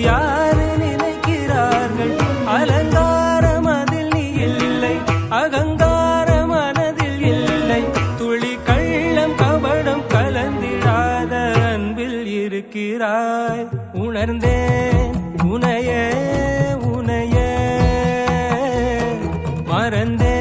யாரு நினைக்கிறார்கள்? அலங்காரம் அதில் இல்லை. அகங்காரம் மனதில் இல்லை. துளி கள்ளம் கபடம் கலந்திடாத அன்பில் இருக்கிறாய். உணர்ந்தேன் உனைய உனைய. மறந்தேன்